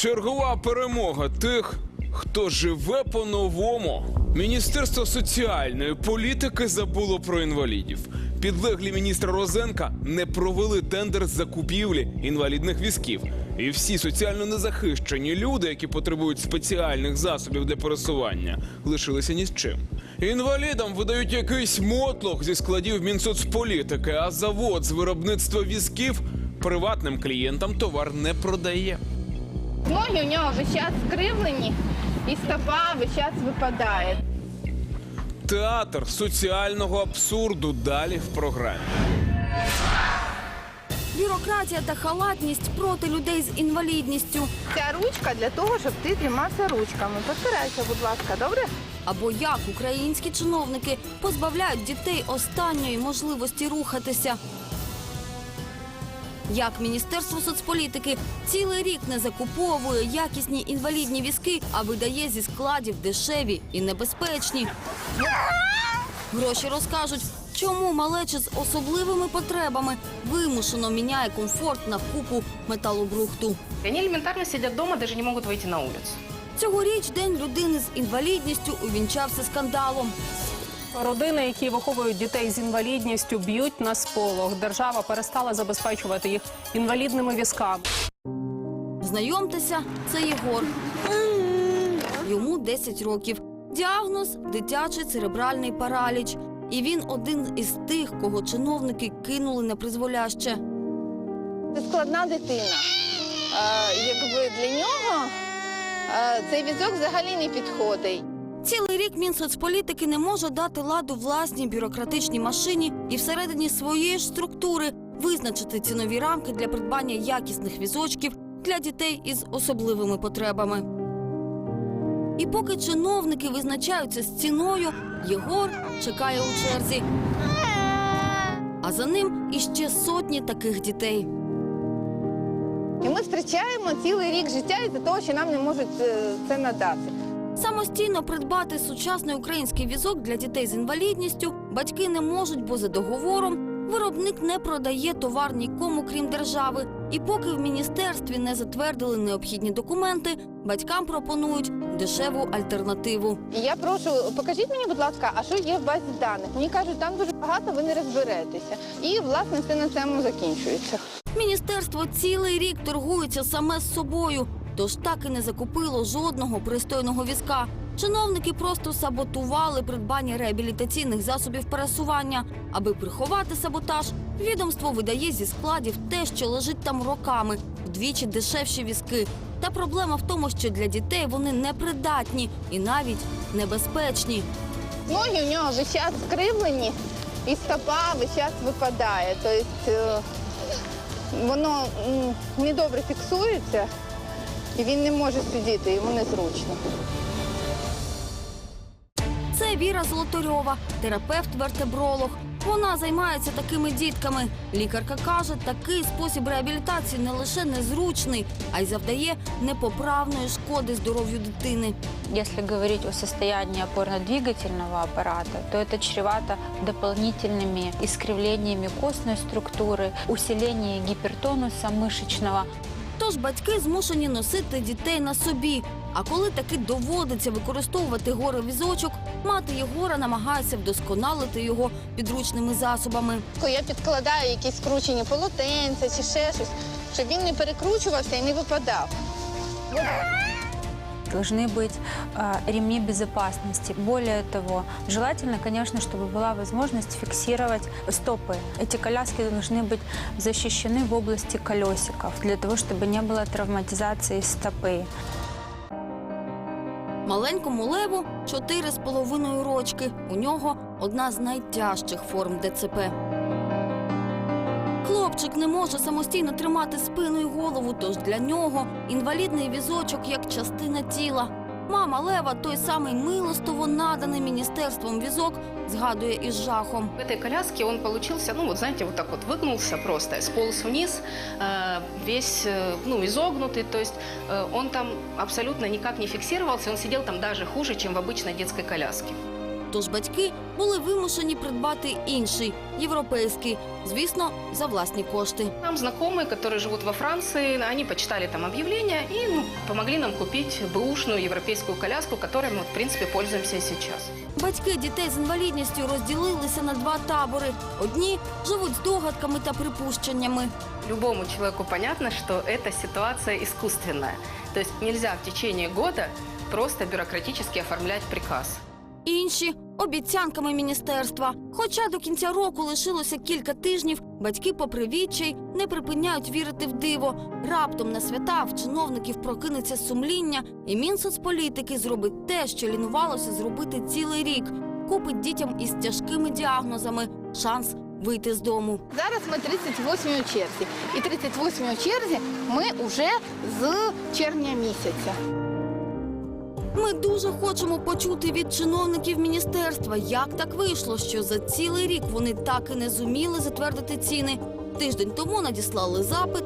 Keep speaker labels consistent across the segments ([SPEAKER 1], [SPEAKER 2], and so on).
[SPEAKER 1] Чергова перемога тих, хто живе по-новому. Міністерство соціальної політики забуло про інвалідів. Підлеглі міністра Розенка не провели тендер з закупівлі інвалідних візків. І всі соціально незахищені люди, які потребують спеціальних засобів для пересування, лишилися ні з чим. Інвалідам видають якийсь мотлох зі складів Мінсоцполітики, а завод з виробництва візків приватним клієнтам товар не продає.
[SPEAKER 2] Ноги у нього весь час скривлені, і стопа весь час випадає.
[SPEAKER 1] Театр соціального абсурду далі в програмі.
[SPEAKER 3] Бюрократія та халатність проти людей з інвалідністю.
[SPEAKER 2] Ця ручка для того, щоб ти тримався ручками. Постарайся, будь ласка, добре?
[SPEAKER 3] Або як українські чиновники позбавляють дітей останньої можливості рухатися. Як Міністерство соцполітики цілий рік не закуповує якісні інвалідні візки, а видає зі складів дешеві і небезпечні. Гроші розкажуть, чому малече з особливими потребами вимушено міняє комфорт на купу металобрухту.
[SPEAKER 4] Они элементарно сидят дома, даже не могут выйти на улицу.
[SPEAKER 3] Цьогоріч День людини з інвалідністю увінчався скандалом.
[SPEAKER 5] Родини, які виховують дітей з інвалідністю, б'ють на сполох. Держава перестала забезпечувати їх інвалідними візками.
[SPEAKER 3] Знайомтеся, це Єгор. Йому 10 років. Діагноз дитячий церебральний параліч. І він один із тих, кого чиновники кинули на призволяще.
[SPEAKER 2] Це складна дитина. Якби для нього цей візок взагалі не підходить.
[SPEAKER 3] Цілий рік Мінсоцполітики не може дати ладу власній бюрократичній машині і всередині своєї ж структури визначити цінові рамки для придбання якісних візочків для дітей із особливими потребами. І поки чиновники визначаються з ціною, Єгор чекає у черзі. А за ним іще сотні таких дітей.
[SPEAKER 2] І ми втрачаємо цілий рік життя із-за того, що нам не можуть е, це надати.
[SPEAKER 3] Самостійно придбати сучасний український візок для дітей з інвалідністю батьки не можуть, бо за договором виробник не продає товар нікому, крім держави. І поки в міністерстві не затвердили необхідні документи, батькам пропонують дешеву альтернативу.
[SPEAKER 2] Я прошу, покажіть мені, будь ласка, а що є в базі даних? Мені кажуть, там дуже багато, ви не розберетеся. І власне все на цьому закінчується.
[SPEAKER 3] Міністерство цілий рік торгується саме з собою, тож так і не закупило жодного пристойного візка. Чиновники просто саботували придбання реабілітаційних засобів пересування. Аби приховати саботаж, відомство видає зі складів те, що лежить там роками, вдвічі дешевші візки. Та проблема в тому, що для дітей вони непридатні і навіть небезпечні.
[SPEAKER 2] Ноги у нього час скривлені, і стопа весь випадає. Тобто е, воно недобре фіксується, і він не може сидіти, йому незручно.
[SPEAKER 3] Це Віра Золотарьова, терапевт-вертебролог. Вона займається такими дітками. Лікарка каже, такий спосіб реабілітації не лише незручний, а й завдає непоправної шкоди здоров'ю дитини.
[SPEAKER 6] Если говорить о состоянии опорно-двигательного аппарата, то это чревато дополнительными искривлениями костной структуры, усилением гипертонуса мышечного.
[SPEAKER 3] Тож батьки змушені носити дітей на собі. А коли таки доводиться використовувати горе-візочок, мати Єгора намагається вдосконалити його підручними засобами.
[SPEAKER 2] Я підкладаю якісь скручені полотенця чи ще щось, щоб він не перекручувався і не випадав
[SPEAKER 6] Должны быть э, ремни безопасности. Более того, желательно, конечно, чтобы была возможность фиксировать стопы. Эти коляски должны быть защищены в области колесиков, для того, чтобы не было травматизации стопы.
[SPEAKER 3] Маленькому леву чотири з половиною рочки. У нього одна з найтяжчих форм ДЦП. Хлопчик не може самостійно тримати спину і голову, тож для нього інвалідний візочок як частина тіла. Мама Лева, той самий милостово наданий міністерством візок, згадує із жахом.
[SPEAKER 4] В этой коляске он получился, ну вот знаете, вот так вот выгнулся просто, сполз вниз, э, весь, э, ну, изогнутый, то есть э, он там абсолютно никак не фиксировался, он сидел там даже хуже, чем в обычной детской коляске.
[SPEAKER 3] Тож батьки були вимушені придбати інший європейський, звісно, за власні кошти.
[SPEAKER 4] Нам знакомые, которые живут во Франции, они почитали там объявления и ну, помогли нам купить бэушную европейскую коляску, которой мы, вот, в принципе, пользуемся и сейчас.
[SPEAKER 3] Батьки дітей з інвалідністю розділилися на два табори. Одні живуть з догадками та припущеннями.
[SPEAKER 4] Любому человеку понятно, что эта ситуация искусственная. То есть нельзя в течение года просто бюрократически оформлять приказ.
[SPEAKER 3] Інші обіцянками міністерства. Хоча до кінця року лишилося кілька тижнів, батьки, попри відчай, не припиняють вірити в диво. Раптом на свята в чиновників прокинеться сумління, і Мінсоцполітики зробить те, що лінувалося зробити цілий рік. Купить дітям із тяжкими діагнозами шанс вийти з дому.
[SPEAKER 2] Зараз ми 38 у черзі. І 38 у черзі ми вже з червня місяця.
[SPEAKER 3] Ми дуже хочемо почути від чиновників міністерства, як так вийшло, що за цілий рік вони так і не зуміли затвердити ціни. Тиждень тому надіслали запит.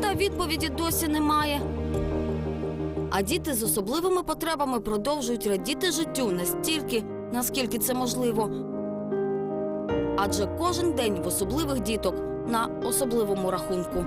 [SPEAKER 3] Та відповіді досі немає. А діти з особливими потребами продовжують радіти життю настільки, наскільки це можливо. Адже кожен день в особливих діток на особливому рахунку.